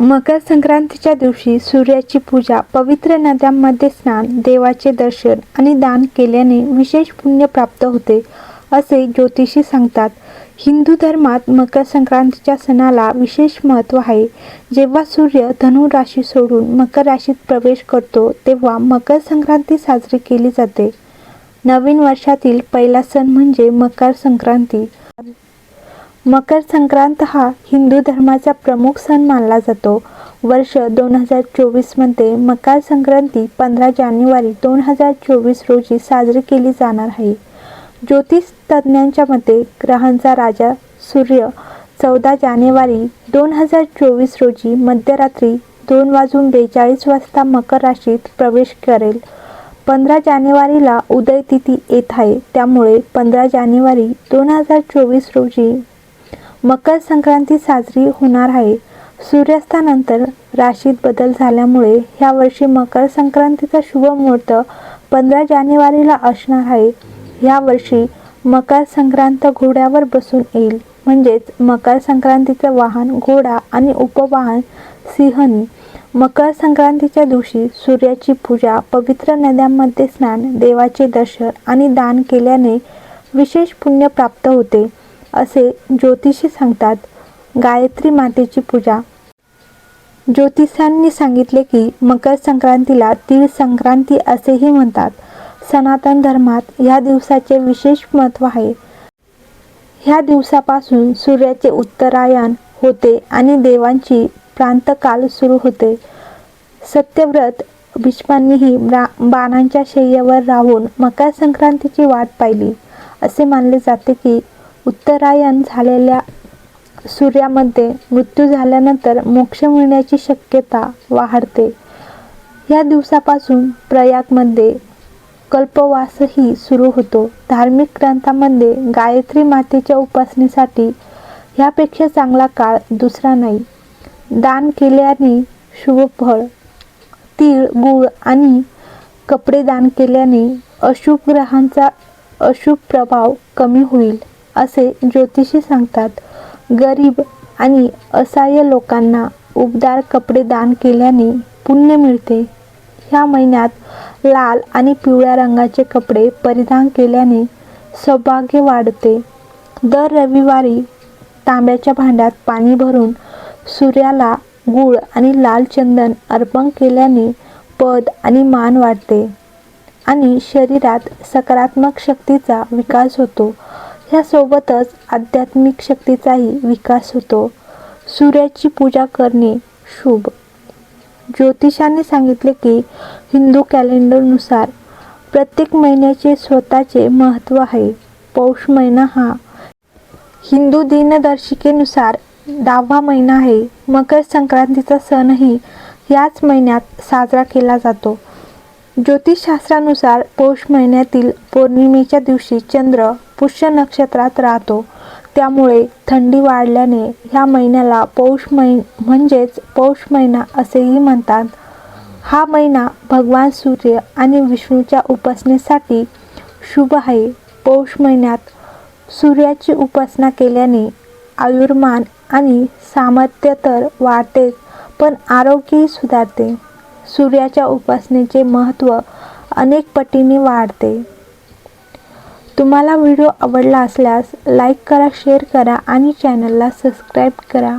मकर संक्रांतीच्या दिवशी सूर्याची पूजा पवित्र नद्यांमध्ये स्नान देवाचे दर्शन आणि दान केल्याने विशेष पुण्य प्राप्त होते असे ज्योतिषी सांगतात. हिंदू धर्मात मकर संक्रांतीच्या सणाला विशेष महत्त्व आहे. जेव्हा सूर्य धनु राशी सोडून मकर राशीत प्रवेश करतो तेव्हा मकर संक्रांती साजरी केली जाते. नवीन वर्षातील पहिला सण म्हणजे मकर संक्रांती मकर संक्रांत हा हिंदू धर्माचा प्रमुख सण मानला जातो. वर्ष दोन हजार चोवीसमध्ये मकर संक्रांती पंधरा जानेवारी दोन हजार चोवीस रोजी साजरी केली जाणार आहे. ज्योतिष तज्ज्ञांच्या मते ग्रहांचा राजा सूर्य चौदा जानेवारी दोन हजार चोवीस रोजी मध्यरात्री दोन वाजून बेचाळीस वाजता मकर राशीत प्रवेश करेल. पंधरा जानेवारीला उदय तिथी येत आहे. त्यामुळे पंधरा जानेवारी दोन हजार चोवीस रोजी मकर संक्रांती साजरी होणार आहे. सूर्यास्तानंतर राशीत बदल झाल्यामुळे ह्या वर्षी मकर संक्रांतीचा शुभ मुहूर्त पंधरा जानेवारीला असणार आहे. ह्या वर्षी मकर संक्रांत घोड्यावर बसून येईल. म्हणजेच मकर संक्रांतीचं वाहन घोडा आणि उपवाहन सिंहनी. मकर संक्रांतीच्या दिवशी सूर्याची पूजा पवित्र नद्यांमध्ये स्नान देवाचे दर्शन आणि दान केल्याने विशेष पुण्य प्राप्त होते. असे ज्योतिषी सांगतात. गायत्री मातेची पूजा. ज्योतिषांनी सांगितले की मकर संक्रांतीला तीळ संक्रांती असेही म्हणतात. सनातन धर्मात ह्या दिवसाचे विशेष महत्त्व आहे. ह्या दिवसापासून सूर्याचे उत्तरायण होते आणि देवांची प्रांतकाल सुरू होते. सत्यव्रत भीष्मांनीही ब्रा बाणांच्या शय्येवर राहून मकर संक्रांतीची वाट पाहिली. असे मानले जाते की उत्तरायण झालेल्या सूर्यामध्ये मृत्यू झाल्यानंतर मोक्ष मिळण्याची शक्यता वाढते. या दिवसापासून प्रयागमध्ये कल्पवासही सुरू होतो. धार्मिक ग्रंथामध्ये गायत्री मातेच्या उपासनेसाठी ह्यापेक्षा चांगला काळ दुसरा नाही. दान केल्याने शुभ फळ तीळ गूळ आणि कपडे दान केल्याने अशुभ ग्रहांचा अशुभ प्रभाव कमी होईल. असे ज्योतिषी सांगतात. गरीब आणि असहाय्य लोकांना उबदार कपडे दान केल्याने पुण्य मिळते. ह्या महिन्यात लाल आणि पिवळ्या रंगाचे कपडे परिधान केल्याने सौभाग्य वाढते. दर रविवारी तांब्याच्या भांड्यात पाणी भरून सूर्याला गूळ आणि लाल चंदन अर्पण केल्याने पद आणि मान वाढते आणि शरीरात सकारात्मक शक्तीचा विकास होतो. ह्यासोबतच आध्यात्मिक शक्तीचाही विकास होतो. सूर्याची पूजा करणे शुभ. ज्योतिषाने सांगितले की हिंदू कॅलेंडरनुसार प्रत्येक महिन्याचे स्वतःचे महत्त्व आहे. पौष महिना हा हिंदू दिनदर्शिकेनुसार दहावा महिना आहे. मकर संक्रांतीचा सणही याच महिन्यात साजरा केला जातो. ज्योतिषशास्त्रानुसार पौष महिन्यातील पौर्णिमेच्या दिवशी चंद्र पुष्य नक्षत्रात राहतो. त्यामुळे थंडी वाढल्याने ह्या महिन्याला पौष मै म्हणजेच पौष महिना असेही म्हणतात. हा महिना भगवान सूर्य आणि विष्णूच्या उपासनेसाठी शुभ आहे. पौष महिन्यात सूर्याची उपासना केल्याने आयुर्मान आणि सामर्थ्य तर वाढतेच पण आरोग्यही सुधारते. सूर्याच्या उपासनेचे महत्त्व अनेक पटीने वाढते. तुम्हाला व्हिडिओ आवडला असल्यास लाईक करा शेअर करा आणि चॅनलला सबस्क्राईब करा.